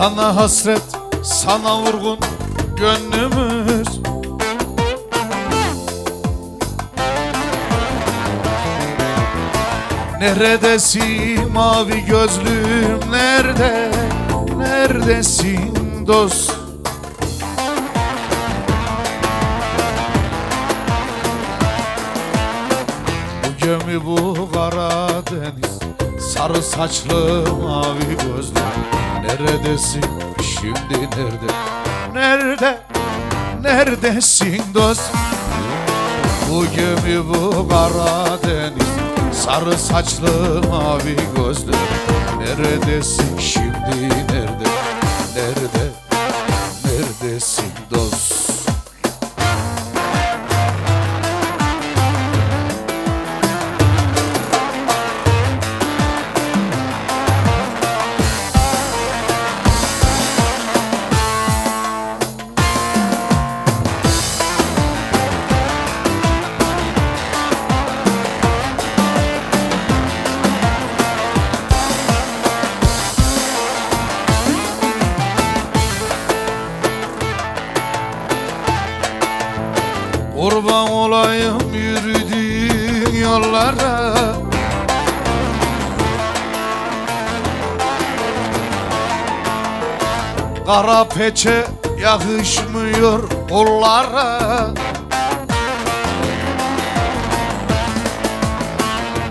Sana hasret, sana vurgun gönlümüz. Neredesin mavi gözlüm? Nerede? Neredesin dost? Bu gemi bu Karadeniz Sarı saçlı mavi gözlü Neredesin? Şimdi nerede? Nerede? Neredesin dost? Bu gemi bu Karadeniz Sarı saçlı mavi gözlü Neredesin? Şimdi Kurban olayım yürüdüğün yollara. Kara peçe yakışmıyor kollara.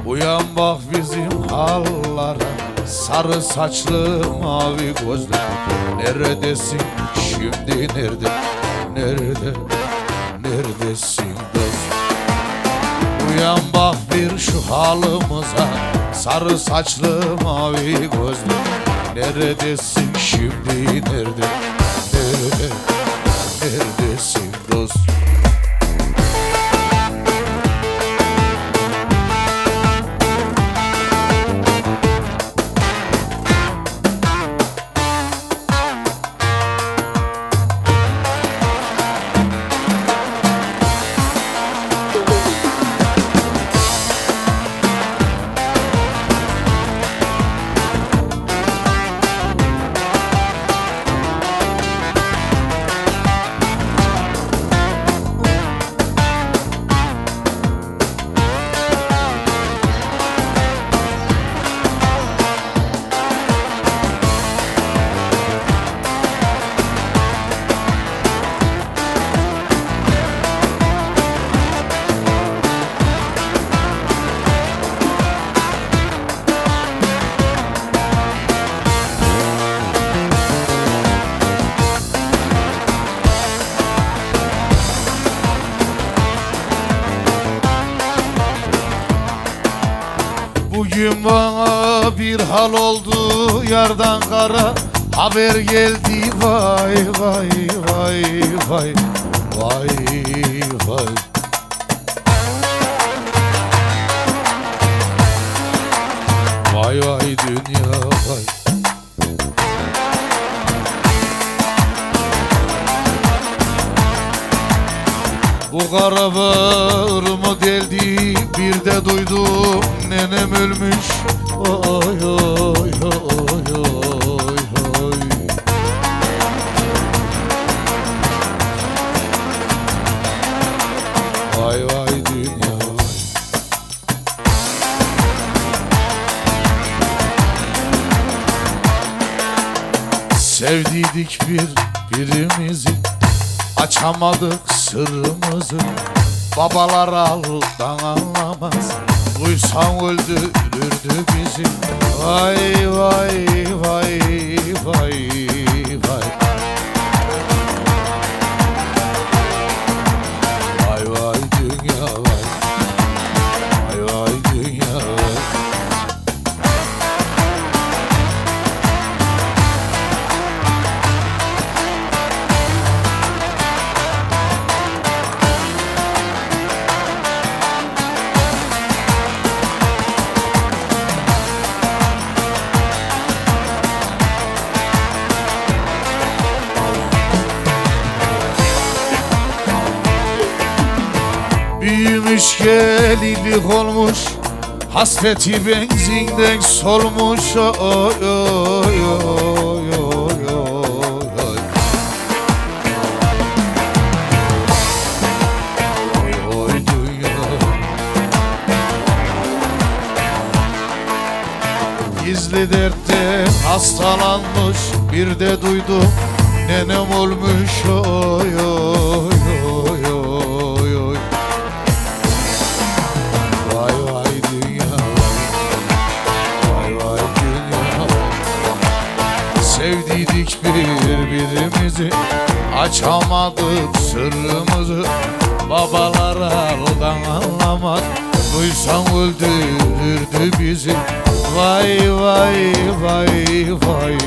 Uyan bak bizim hallara Sarı saçlı mavi gözlü Neredesin şimdi nerede Nerede Neredesin dost? Uyan bak bir şu halımıza Sarı saçlı mavi gözlü. Neredesin şimdi nerede? Nerede? Neredesin dost bir hal oldu yardan kara. Haber geldi vay vay vay vay Vay vay. Vay vay dünya vay. Bu kara bağrımı deldi duydum nenem ölmüş. Oy oy oy oy oy Vay vay dünya vay. Sevdiydik bir birimizi Açamadık sırrımızı. Babalar aldan anlamaz Duysan öldürürdü bizi. Vay vay vay vay Vay Dönmüş gelidik olmuş Hasreti benzinden solmuş oy oy oy oy oy Oy oy dünya Gizli dertten hastalanmış Bir de duydum nenem olmuş. Oy birbirimizi Açamadık sırrımızı. Babalar aldan anlamaz. Duysan öldürürdü bizi. Vay vay vay vay vay